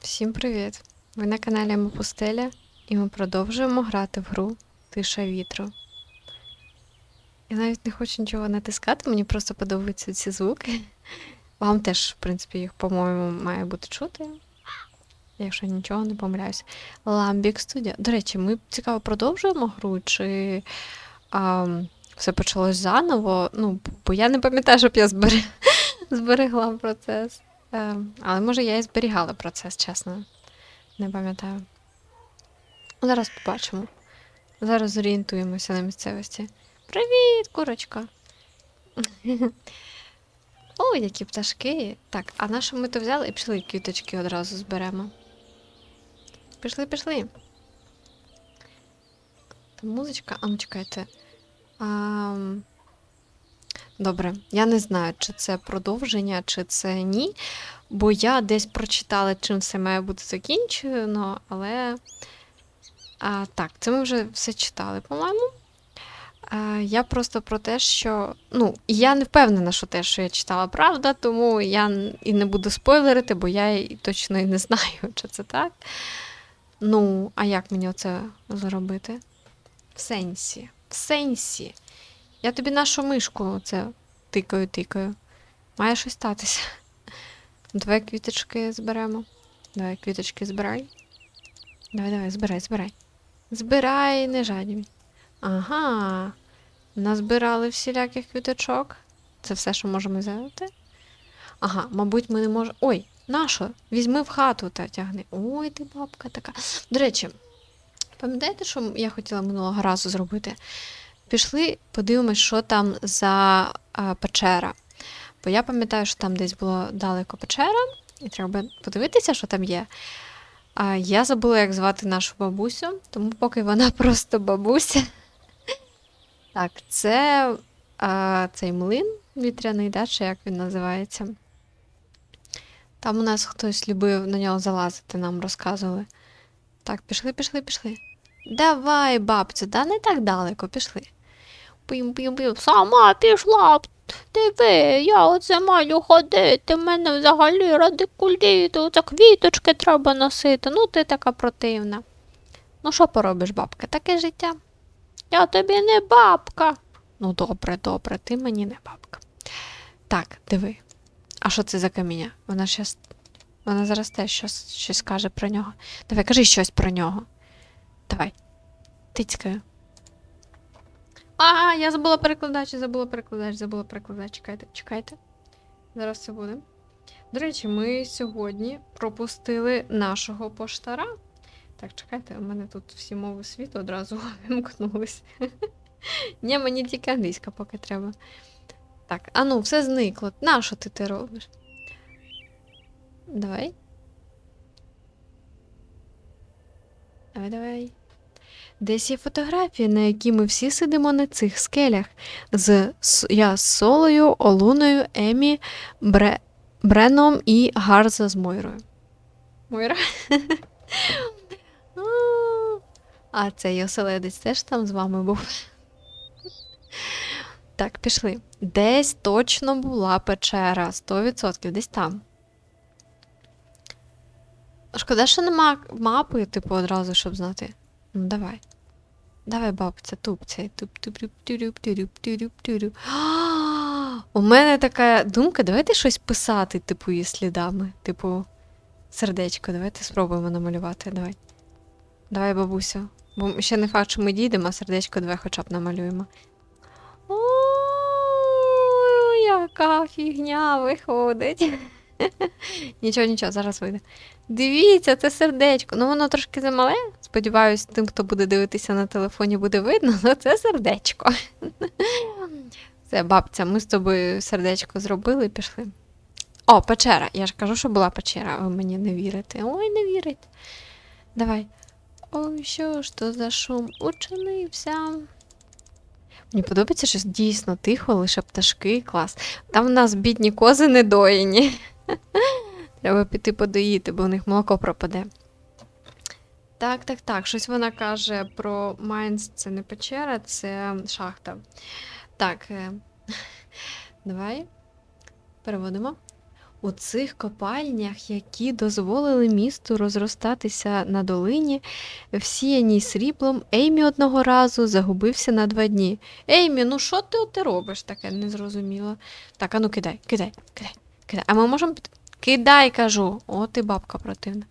Всім привіт! Ви на каналі Мопустеля, і ми продовжуємо грати в гру Тиша вітру. Я навіть не хочу нічого натискати, мені просто подобаються ці звуки. Вам теж, в принципі, їх, по-моєму, має бути чути. Якщо нічого не помиляюсь. Lambic Studio. До речі, ми цікаво продовжуємо гру, чи а, все почалось заново. Ну, бо я не пам'ятаю, щоб я збере... зберегла процес. Е, але може я і зберігала процес, чесно. Не пам'ятаю. Зараз побачимо. Зараз зорієнтуємося на місцевості. Привіт, курочка! О, які пташки. Так, а на що ми то взяли і пішли квіточки одразу зберемо. Пішли, пішли. Музичка, а ну чекайте. А, Добре, я не знаю, чи це продовження, чи це ні. Бо я десь прочитала, чим все має бути закінчено, але. А, так, це ми вже все читали, по-моєму. Я просто про те, що. Ну, я не впевнена, що те, що я читала, правда, тому я і не буду спойлерити, бо я і точно і не знаю, чи це так. Ну, а як мені оце зробити? В сенсі. В сенсі. Я тобі нашу мишку це тикаю, тикаю. Має щось статися. Давай квіточки зберемо. Давай квіточки збирай. Давай, давай, збирай, збирай. Збирай, не жадіб. Ага. Назбирали всіляких квіточок. Це все, що можемо взяти. Ага, мабуть, ми не можемо. Ой, нащо? Візьми в хату та тягни. Ой, ти бабка така. До речі, пам'ятаєте, що я хотіла минулого разу зробити? Пішли, подивимось, що там за а, печера. Бо я пам'ятаю, що там десь було далеко печера, і треба подивитися, що там є. А я забула, як звати нашу бабусю, тому поки вона просто бабуся. Так, це а, цей млин вітряний, да, чи як він називається. Там у нас хтось любив на нього залазити, нам розказували. Так, пішли, пішли, пішли. Давай, бабцю, да не так далеко, пішли. Пим-пим-пим, сама пішла. Диви, я оце маю ходити, в мене взагалі радикуліти, оце квіточки треба носити. Ну, ти така противна. Ну, що поробиш, бабка, таке життя. Я тобі не бабка. Ну, добре, добре, ти мені не бабка. Так, диви. А що це за каміння? Вона щас. Вона зараз теж щось, щось каже про нього. Давай, кажи щось про нього. Давай. Тицькаю. А, я забула перекладач, забула перекладач, забула перекладач. Чекайте, чекайте. Зараз це буде. До речі, ми сьогодні пропустили нашого поштара. Так, чекайте, у мене тут всі мови світу одразу вимкнулись. Ні, мені тільки англійська поки треба. Так, а ну, все зникло. На що ти ти робиш? Давай. Давай, давай. Десь є фотографії, на якій ми всі сидимо на цих скелях. З, я з Солою, Олуною, Емі, Бре, Бреном і Гарза з Мойрою. Мойра? А цей оселедець теж там з вами був. Так, пішли. Десь точно була печера, 100%, десь там. Шкода, що нема мапи, типу, одразу, щоб знати. Ну, давай. Давай, бабця, тупця. У мене така думка, давайте щось писати, типу, її слідами. Типу, сердечко, давайте спробуємо намалювати. Давай. Давай, бабуся. Бо ще не факт, що ми дійдемо, а сердечко давай хоча б намалюємо. О, яка фігня виходить. Нічого, нічого, зараз вийде. Дивіться, це сердечко. Ну, воно трошки замале. Сподіваюсь, тим, хто буде дивитися на телефоні, буде видно, але це сердечко. Це бабця, ми з тобою сердечко зробили і пішли. О, печера. Я ж кажу, що була печера, ви мені не вірите. Ой, не вірите. Давай. Ой, що ж то за шум учинився. Мені подобається, що дійсно тихо, лише пташки, клас. Там в нас бідні кози недоїні. Треба піти подоїти, бо в них молоко пропаде. Так, так, так. Щось вона каже про Майнц, це не печера, це шахта. Так. е, Давай. Переводимо. У цих копальнях, які дозволили місту розростатися на долині, всіяній сріблом, Еймі одного разу загубився на два дні. Еймі, ну що ти, ти робиш таке незрозуміло? Так, а ну кидай, кидай, кидай, Кидай. А ми можемо. Кидай, кажу. О, ти бабка противна.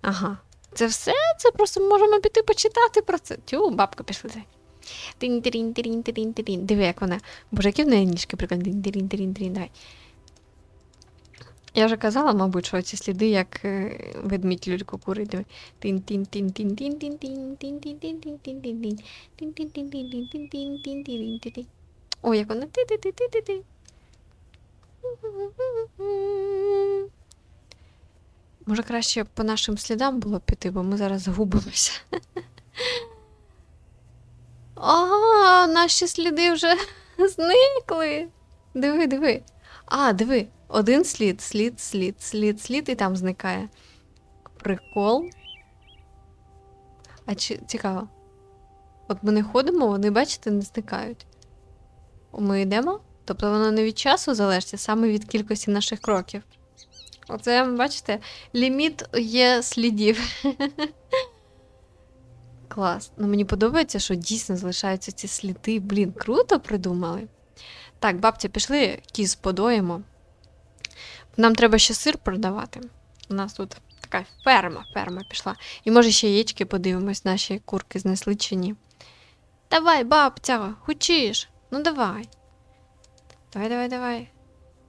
Ага. Це все? Це просто ми можемо піти почитати про це. Тю, бабка пішла. Тин-тирін-тирін-тирін-тирін. Диви, як вона. Боже, які в неї ніжки прикольні. Тин-тирін-тирін-тирін, давай. Я вже казала, мабуть, що ці сліди, як е, ведмідь люльку курить. Тин-тин-тин-тін-тин-тин. Ой як вона. Може, краще по нашим слідам було піти, бо ми зараз загубимося. Ага, наші сліди вже зникли. Диви, диви. А, диви, один слід, слід, слід, слід, слід, і там зникає. Прикол. А чи цікаво. От ми не ходимо, вони, бачите, не зникають. Ми йдемо? Тобто воно не від часу залежить, а саме від кількості наших кроків. Оце, бачите, ліміт є слідів. Клас. Ну мені подобається, що дійсно залишаються ці сліди. Блін, круто придумали. Так, бабця, пішли кіз подоїмо. Нам треба ще сир продавати. У нас тут така ферма, ферма пішла. І може ще яєчки подивимось, наші курки знесли чи ні. Давай, бабця, хочеш? Ну давай. Давай, давай, давай.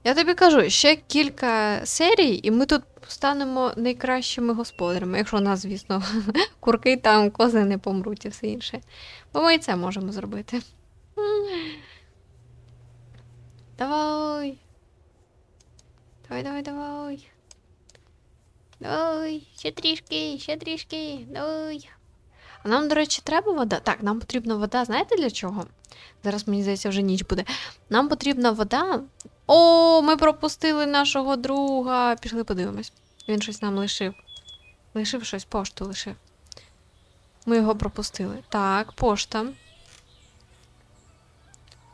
Я тобі кажу, ще кілька серій, і ми тут станемо найкращими господарями, якщо у нас, звісно, курки там кози не помруть і все інше. Бо ми і це можемо зробити. Давай. Давай, давай, давай. Давай, ще трішки, ще трішки, давай. А нам, до речі, треба вода. Так, нам потрібна вода, знаєте для чого? Зараз, мені здається, вже ніч буде. Нам потрібна вода. О, ми пропустили нашого друга. Пішли подивимось. Він щось нам лишив. Лишив щось, пошту лишив. Ми його пропустили. Так, пошта.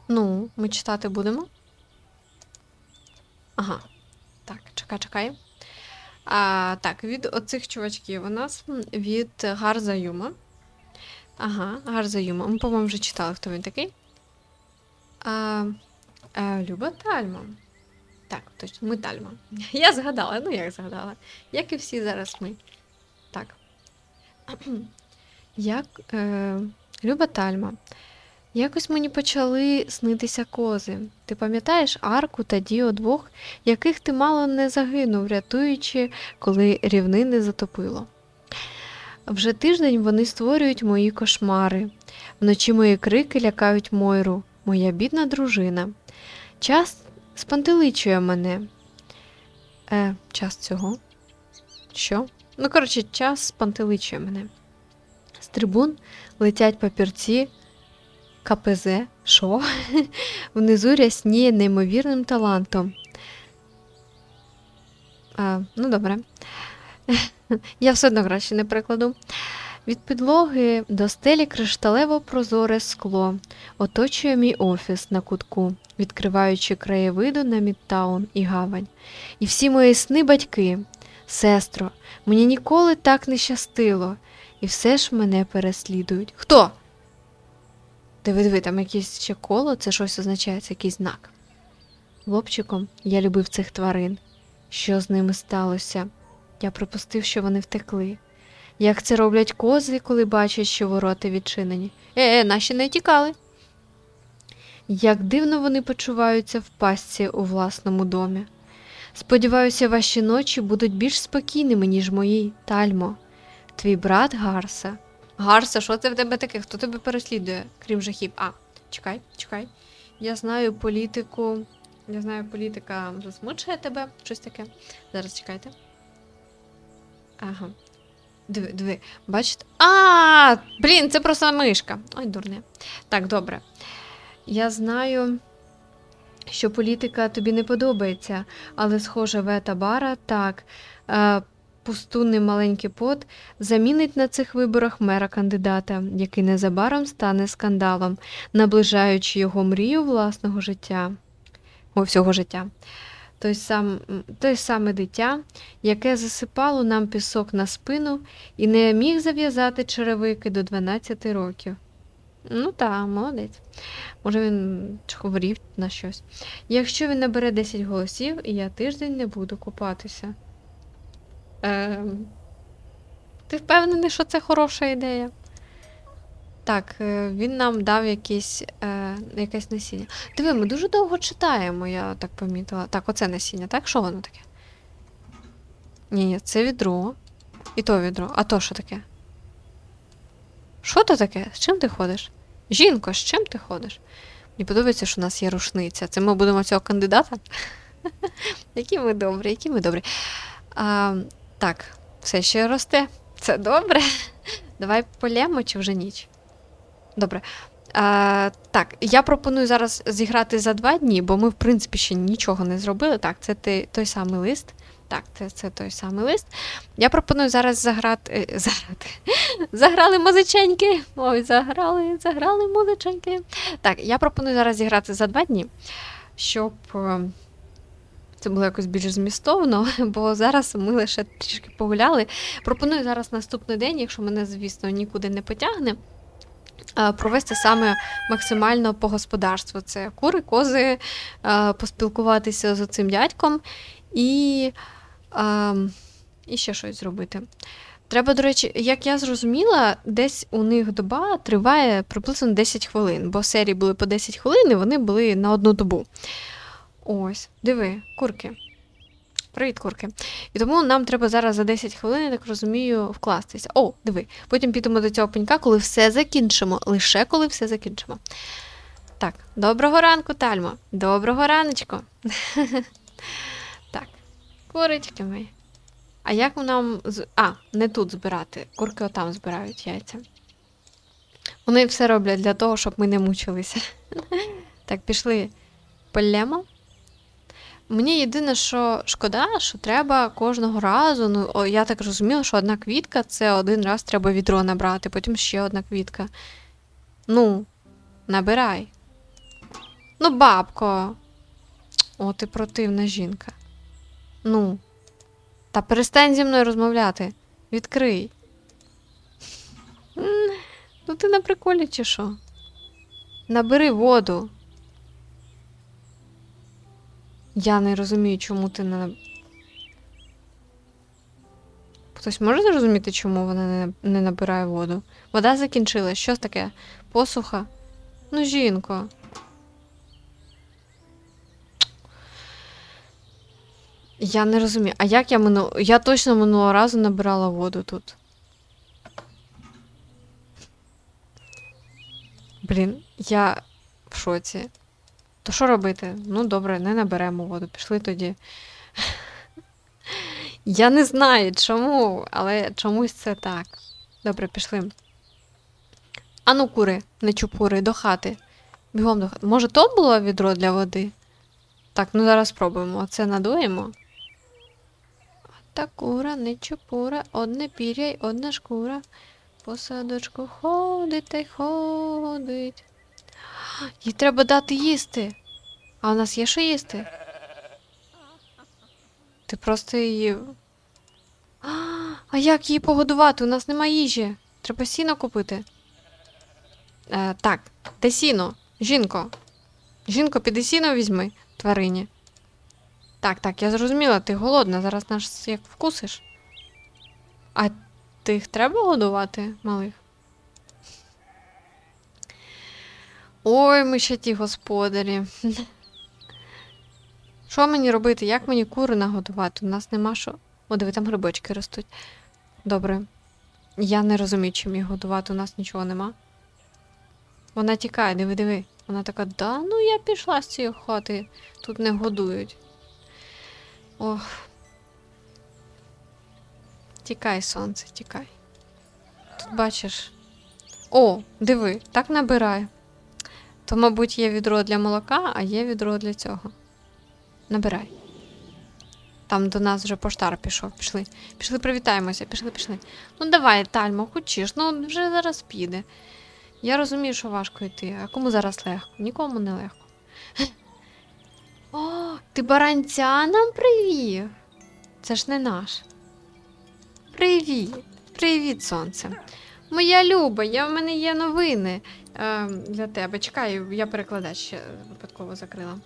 Ну, ми читати будемо. Ага. Так, чекай, чекай. А, так, від оцих чувачків у нас від Гарза Юма. Ага, Гарза Юма. Ми, по-моєму, вже читали, хто він такий. А, а, Люба Тальма. Так, точно, ми Тальма. Я згадала, ну як згадала. Як і всі зараз ми. Так. Як е, Люба Тальма. Якось мені почали снитися кози. Ти пам'ятаєш Арку та Діо двох, яких ти мало не загинув, рятуючи, коли рівнини затопило. Вже тиждень вони створюють мої кошмари. Вночі мої крики лякають Мойру, моя бідна дружина. Час спантеличує мене. Е, час цього? Що? Ну, коротше, час спантеличує мене. З трибун летять папірці. КПЗ, що? Внизу рясніє неймовірним талантом. А, ну, добре. Я все одно краще не перекладу. Від підлоги до стелі кришталево прозоре скло оточує мій офіс на кутку, відкриваючи краєвиду на Мідтаун і гавань. І всі мої сни батьки, сестро, мені ніколи так не щастило, і все ж мене переслідують. Хто? Диви, диви, там якесь ще коло, це щось означає, це якийсь знак. Хлопчиком я любив цих тварин. Що з ними сталося? Я припустив, що вони втекли. Як це роблять кози, коли бачать, що ворота відчинені. Е, е, наші не тікали. Як дивно вони почуваються в пастці у власному домі. Сподіваюся, ваші ночі будуть більш спокійними, ніж мої, Тальмо. Твій брат Гарса. Гарса, що це в тебе таке? Хто тебе переслідує, крім жахів? А, чекай, чекай. Я знаю політику. Я знаю, політика засмучує тебе, щось таке. Зараз чекайте. Ага. Диви, диви, бачите? А, блін, це просто мишка. Ой, дурне. Так, добре. Я знаю, що політика тобі не подобається, але, схоже, Вета Бара так. Е, пустунний маленький пот замінить на цих виборах мера кандидата, який незабаром стане скандалом, наближаючи його мрію власного життя. О, всього життя. Той, сам, той саме дитя, яке засипало нам пісок на спину і не міг зав'язати черевики до 12 років. Ну так, молодець. Може, він хворів на щось. Якщо він набере 10 голосів, і я тиждень не буду купатися. Ем, ти впевнений, що це хороша ідея? Так, е, він нам дав якісь, е, якесь насіння. Диви, ми дуже довго читаємо, я так помітила. Так, оце насіння, так? Що воно таке? Ні, ні, це відро. І то відро. А то що таке? Що то таке? З чим ти ходиш? Жінко, з чим ти ходиш? Мені подобається, що у нас є рушниця. Це ми будемо цього кандидата? Які ми добрі, які ми добрі. Так, все ще росте. Це добре. Давай полємо чи вже ніч? Добре. А, так, я пропоную зараз зіграти за два дні, бо ми, в принципі, ще нічого не зробили. Так, це ти, той самий лист. Так, це, це той самий лист. Я пропоную зараз заграти. е, заграти. Заграли музиченьки. Ой, заграли, заграли музиченьки. Так, я пропоную зараз зіграти за два дні, щоб е, це було якось більш змістовно, бо зараз ми лише трішки погуляли. Пропоную зараз наступний день, якщо мене, звісно, нікуди не потягне. Е, Провести саме максимально по господарству. Це кури, кози, е, поспілкуватися з цим дядьком і, е, і ще щось зробити. Треба, до речі, як я зрозуміла, десь у них доба триває приблизно 10 хвилин, бо серії були по 10 хвилин, і вони були на одну добу. Ось, диви, курки. Привіт, курки. І тому нам треба зараз за 10 хвилин, я так розумію, вкластися. О, диви. Потім підемо до цього пенька, коли все закінчимо. Лише коли все закінчимо. Так, доброго ранку, Тальмо. Доброго раночку. так, курочки мої. А як нам. А, не тут збирати. Курки отам збирають яйця. Вони все роблять для того, щоб ми не мучилися. так, пішли полємо. Мені єдине, що шкода, що треба кожного разу. Ну, я так розуміла, що одна квітка це один раз треба відро набрати, потім ще одна квітка. Ну, набирай. Ну, бабко. О, ти противна жінка. Ну. Та перестань зі мною розмовляти. Відкрий. Ну, ти на приколі чи що? Набери воду. Я не розумію, чому ти не. Хтось може зрозуміти, чому вона не, не набирає воду? Вода закінчилась. Що таке? Посуха? Ну, жінко. Я не розумію. А як я мину... Я точно минулого разу набирала воду тут. Блін, я в шоці. То що робити? Ну, добре, не наберемо воду. Пішли тоді. Я не знаю чому, але чомусь це так. Добре, пішли. Ану, кури, не чупури, до хати. Бігом до хати. Може, то було відро для води? Так, ну зараз спробуємо. Оце надуємо. Та кура, не чупура, одне піря й одна шкура. По садочку ходить та й ходить. Їй треба дати їсти. А у нас є що їсти? Ти просто її. А, як її погодувати? У нас немає їжі. Треба сіно купити. Е, так, де сіно? Жінко. Жінко, піди сіно візьми, тварині. Так, так, я зрозуміла, ти голодна, зараз нас як вкусиш. А ти їх треба годувати, малих? Ой, ми ще ті господарі. Що мені робити? Як мені кури нагодувати? У нас нема що. О, диви, там грибочки ростуть. Добре. Я не розумію, чим їх годувати, у нас нічого нема. Вона тікає, диви, диви. Вона така, да, ну я пішла з цієї хати. Тут не годують. Ох. Тікай, сонце, тікай. Тут бачиш. О, диви, так набирає. То, мабуть, є відро для молока, а є відро для цього. Набирай. Там до нас вже поштар пішов. Пішли. Пішли, привітаємося, пішли, пішли. Ну давай, Тальмо, хочеш, ну вже зараз піде. Я розумію, що важко йти, а кому зараз легко? Нікому не легко. О, ти баранця нам привів? Це ж не наш. Привіт. Привіт, сонце. Моя Люба, я в мене є новини е, для тебе. Чекай, я перекладач ще випадково закрила.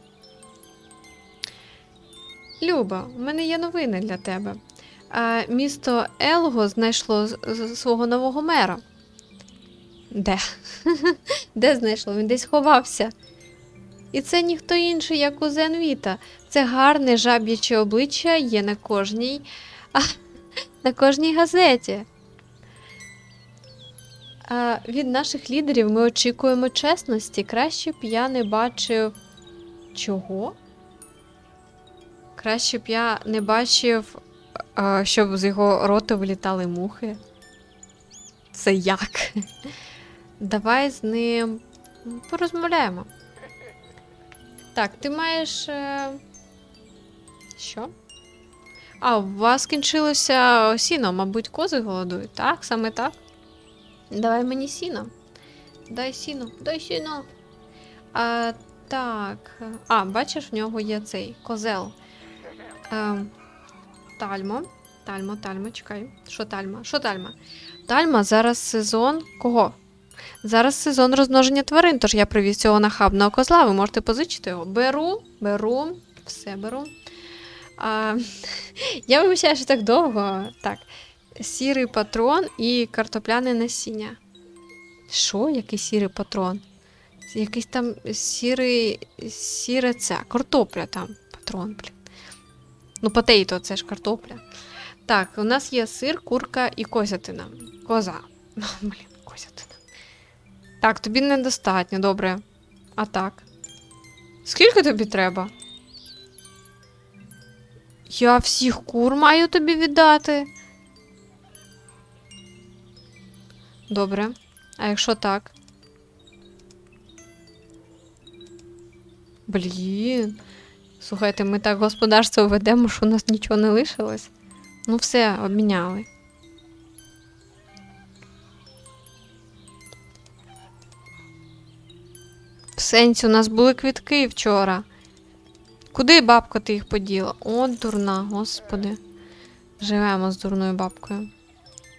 Люба, в мене є новини для тебе. Е, місто Елго знайшло свого нового мера. Де? Де знайшло? Він десь ховався. І це ніхто інший, як кузен Віта. Це гарне жаб'яче обличчя є на кожній, а, на кожній газеті. Від наших лідерів ми очікуємо чесності. Краще б я не бачив. Чого? Краще б я не бачив, щоб з його рота вилітали мухи. Це як? Давай з ним порозмовляємо. Так, ти маєш. Е... Що? А, у вас скінчилося сіно, мабуть, кози голодують, так? Саме так? Давай мені сіно. Дай сіно, дай сіно. А, так. А, бачиш, в нього є цей козел. Е, тальмо. Тальмо, тальмо, чекай. Що тальма? Що тальма? Тальма зараз сезон. Кого? Зараз сезон розмноження тварин, тож я привіз цього нахабного козла. Ви можете позичити його. Беру, беру, все беру. А, я вибачаю, що так довго. Так. Сірий патрон і картопляне насіння. Що? Який сірий патрон? Якийсь там сірий. Сіре це. Картопля там. Патрон, блін. Ну, потейто, це ж картопля. Так, у нас є сир, курка і козятина. Коза. Ну, блін, козятина. Так, тобі недостатньо, добре. А так. Скільки тобі треба? Я всіх кур маю тобі віддати. Добре. А якщо так? Блін. Слухайте, ми так господарство ведемо, що у нас нічого не лишилось. Ну, все, обміняли. В сенсі, у нас були квітки вчора. Куди бабка ти їх поділа? О, дурна, господи. Живемо з дурною бабкою.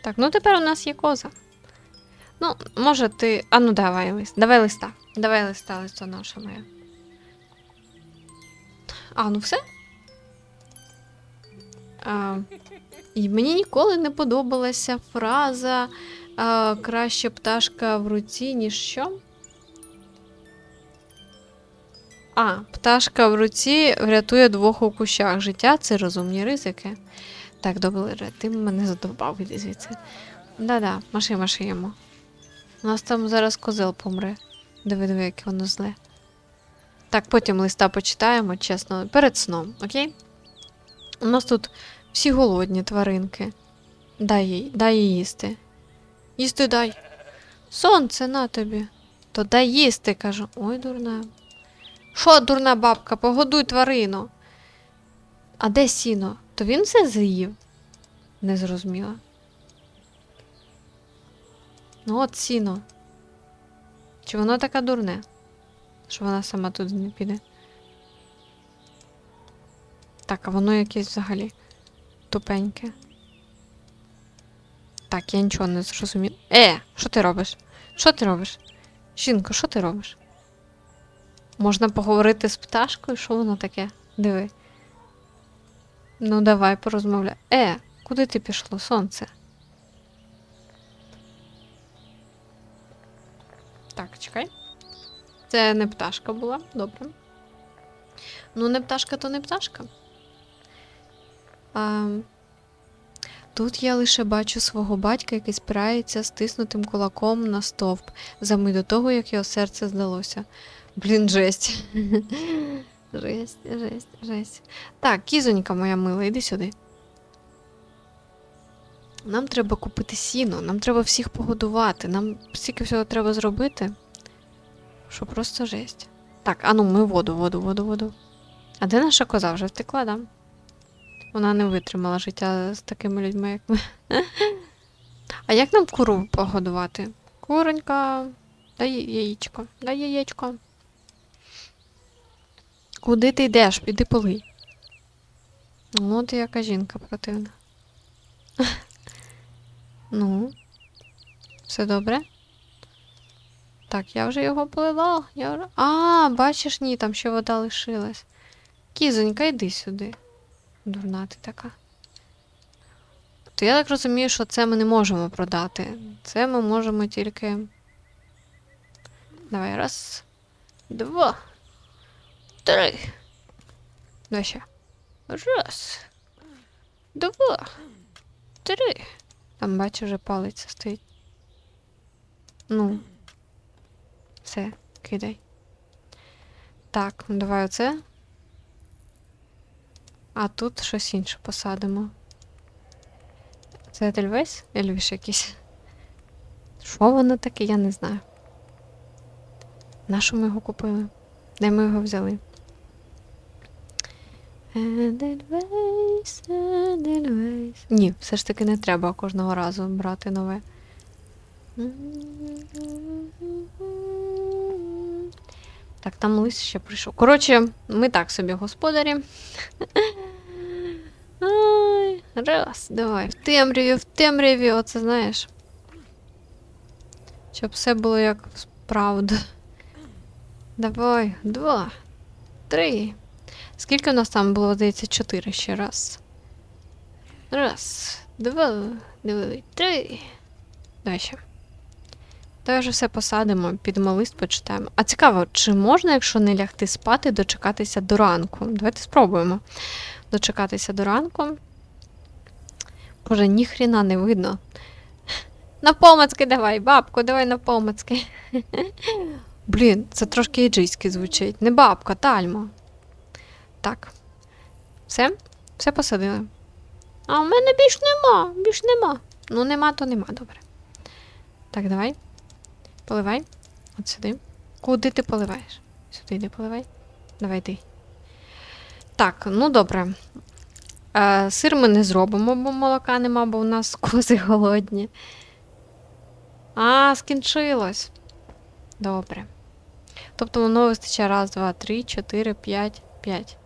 Так, ну тепер у нас є коза. Ну, може ти. А ну давай лист. Давай листа. Давай листа, листа наша моя. А, ну все? А, і мені ніколи не подобалася фраза а, краще пташка в руці, ніж що. А, пташка в руці врятує двох у кущах. Життя це розумні ризики. Так, добре, ти мене задовбав, іди звідси. Да-да, маши, маши йому. У нас там зараз козел помре. Диви, яке воно зле. Так, потім листа почитаємо, чесно, перед сном, окей? У нас тут всі голодні тваринки. Дай їй, дай їй їсти. Їсти дай. Сонце на тобі. То дай їсти, кажу. Ой, дурна. Що, дурна бабка, погодуй тварину. А де сіно? То він все з'їв? Не зрозуміла. Ну, от сіно. Чи воно таке дурне? Що вона сама туди не піде? Так, а воно якесь взагалі тупеньке. Так, я нічого не зрозуміла. Е, що ти робиш? Що ти робиш? Жінко, що ти робиш? Можна поговорити з пташкою, що воно таке? Диви. Ну, давай порозмовляй. Е, куди ти пішло, сонце? Так, чекай. Це не пташка була, добре. Ну, не пташка, то не пташка. А, тут я лише бачу свого батька, який спирається стиснутим кулаком на стовп, за мить до того, як його серце здалося. Блін, жесть. Жесть, жесть, жесть. Так, кізонька моя мила, іди сюди. Нам треба купити сіно, нам треба всіх погодувати, нам стільки всього треба зробити, що просто жесть. Так, а ну ми воду, воду, воду, воду. А де наша коза вже втекла, да? Вона не витримала життя з такими людьми, як ми. А як нам куру погодувати? Куронька, дай яєчко, дай яєчко. Куди ти йдеш? Піди полий. Ну, ти яка жінка противна. ну, все добре? Так, я вже його полила. Я... А, бачиш, ні, там ще вода лишилась. Кізонька, йди сюди. Дурна ти така. То я так розумію, що це ми не можемо продати. Це ми можемо тільки. Давай, раз, два, три. Давай ще. Раз. Два. Три. Там, бачу, вже палиця стоїть. Ну. Все, кидай. Так, ну давай оце. А тут щось інше посадимо. Це Едельвейс? Ельвіш якийсь. Що воно таке, я не знаю. Нащо ми його купили? Де ми його взяли? Едельвейс, Едельвейс. Ні, все ж таки не треба кожного разу брати нове. Так, там лис ще прийшов. Коротше, ми так собі господарі. Раз, давай. В темряві, в темряві, оце знаєш. Щоб все було як справді. Давай, два, три. Скільки у нас там було, здається, чотири ще раз. Раз, два, два, три. Давай. Давай вже все посадимо, підемо лист почитаємо. А цікаво, чи можна, якщо не лягти спати, дочекатися до ранку? Давайте спробуємо дочекатися до ранку. Боже, ніхрена не видно. На помацки давай, бабко, давай на помацки. Блін, це трошки іджийськи звучить. Не бабка, тальма. Так. Все? Все посадили. А у мене більш нема, більш нема. Ну, нема, то нема, добре. Так, давай. Поливай. От сюди. Куди ти поливаєш? Сюди йди поливай. Давай йди. Так, ну добре. Е, сир ми не зробимо, бо молока нема, бо у нас кози голодні. А, скінчилось. Добре. Тобто воно вистачає раз, два, три, чотири, п'ять, п'ять.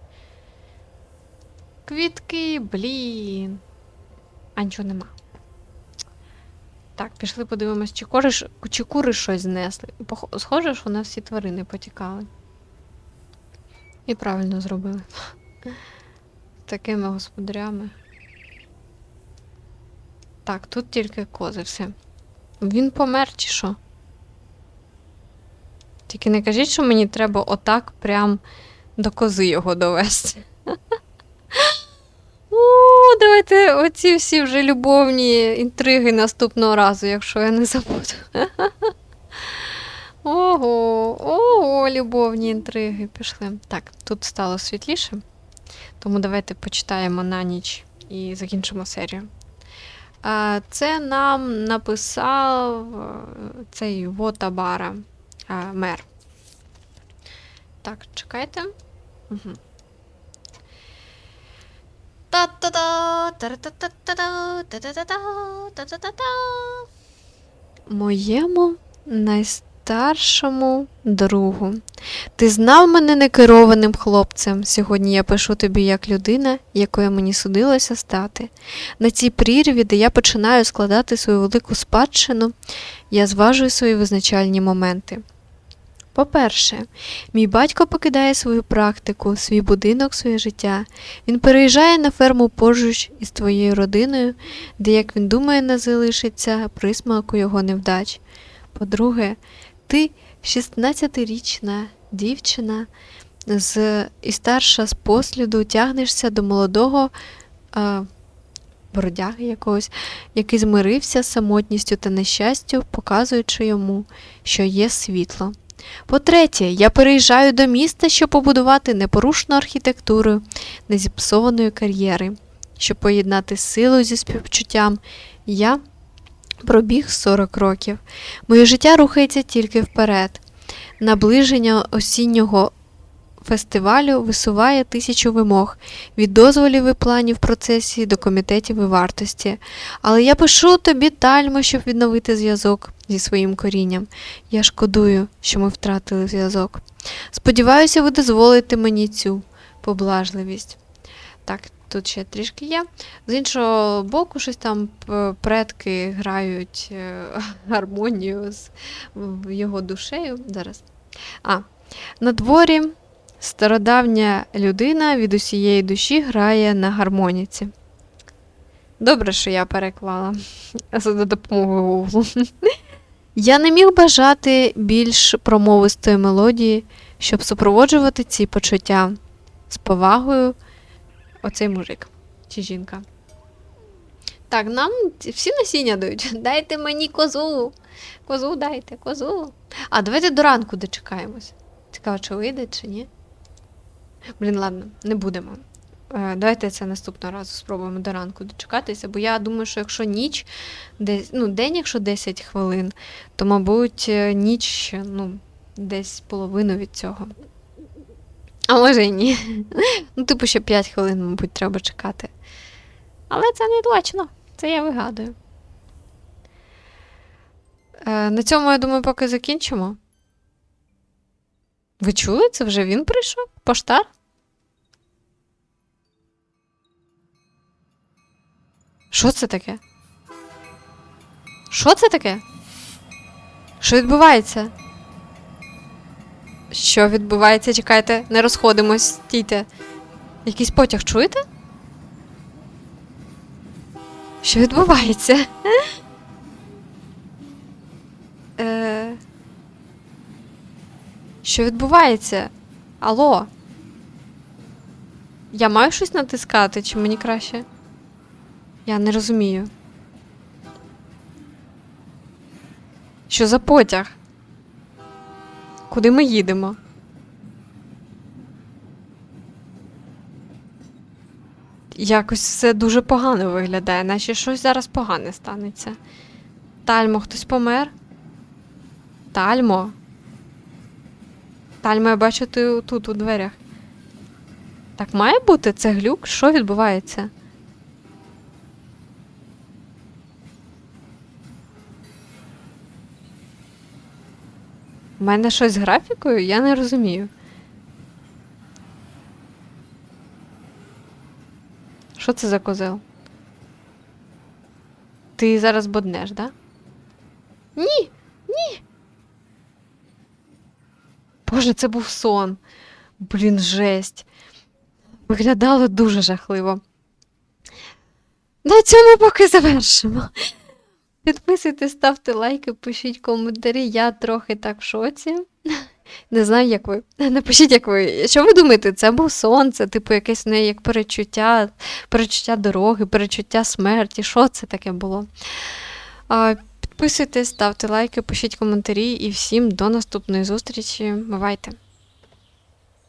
Квітки, блін. А нічого нема. Так, пішли подивимось, чи, кориш, чи кури щось знесли. Схоже, що у нас всі тварини потікали. І правильно зробили. Такими господарями. Так, тут тільки кози, все. Він помер чи що? Тільки не кажіть, що мені треба отак прям до кози його довести. Давайте оці всі вже любовні інтриги наступного разу, якщо я не забуду. Ого, ого, любовні інтриги пішли. Так, тут стало світліше, тому давайте почитаємо на ніч і закінчимо серію. Це нам написав е, цей Вотабара, е, мер. Так, чекайте. Угу. Моєму найстаршому другу. Ти знав мене некерованим хлопцем. Сьогодні я пишу тобі як людина, якою мені судилося стати. На цій прірві, де я починаю складати свою велику спадщину, я зважую свої визначальні моменти. По-перше, мій батько покидає свою практику, свій будинок, своє життя. Він переїжджає на ферму поруч із твоєю родиною, де, як він думає, не залишиться присмаку його невдач. По-друге, ти 16-річна дівчина з, і старша з посліду тягнешся до молодого а, бродяги якогось, який змирився з самотністю та нещастю, показуючи йому, що є світло. По-третє, я переїжджаю до міста, щоб побудувати непорушну архітектуру незіпсованої кар'єри, щоб поєднати силу зі співчуттям. Я пробіг 40 років. Моє життя рухається тільки вперед. Наближення осіннього фестивалю висуває тисячу вимог від дозволів і планів процесії до комітетів і вартості. Але я пишу тобі тальму, щоб відновити зв'язок зі своїм корінням. Я шкодую, що ми втратили зв'язок. Сподіваюся, ви дозволите мені цю поблажливість. Так, тут ще трішки є. З іншого боку, щось там предки грають е, гармонію з його душею. Зараз. А, на дворі стародавня людина від усієї душі грає на гармоніці. Добре, що я переклала за допомогою Google. Я не міг бажати більш промовистої мелодії, щоб супроводжувати ці почуття з повагою оцей мужик чи жінка. Так, нам всі насіння дають. Дайте мені козу. Козу дайте, козу. А давайте до ранку дочекаємось. Цікаво, чи вийде, чи ні. Блін, ладно, не будемо. Е, Давайте це наступного разу спробуємо до ранку дочекатися, бо я думаю, що якщо ніч, десь, ну, день, якщо 10 хвилин, то, мабуть, е, ніч, ну, десь половину від цього. А може і ні. Ну, типу, ще 5 хвилин, мабуть, треба чекати. Але це не точно. Це я вигадую. Е, на цьому, я думаю, поки закінчимо. Ви чули це вже? Він прийшов? Поштар? Що це таке? Що це таке? Що відбувається? Що відбувається? Чекайте, не розходимось, стійте. Якийсь потяг чуєте? Що відбувається? Е... Що відбувається? Алло? Я маю щось натискати, чи мені краще? Я не розумію. Що за потяг? Куди ми їдемо? Якось все дуже погано виглядає, наче щось зараз погане станеться. Тальмо, хтось помер? Тальмо. Тальмо, я бачу, ти тут у дверях. Так має бути? Це глюк? Що відбувається? У мене щось з графікою? Я не розумію. Що це за козел? Ти зараз боднеш, да? Ні, ні. Боже, це був сон. Блін, жесть. Виглядало дуже жахливо. На цьому поки завершимо. Підписуйтесь, ставте лайки, пишіть коментарі. Я трохи так в шоці. Не знаю, як ви. Напишіть, як ви. Що ви думаєте? Це був сон, це типу якесь в неї як перечуття, перечуття дороги, перечуття смерті. Що це таке було? Підписуйтесь, ставте лайки, пишіть коментарі і всім до наступної зустрічі. Бувайте!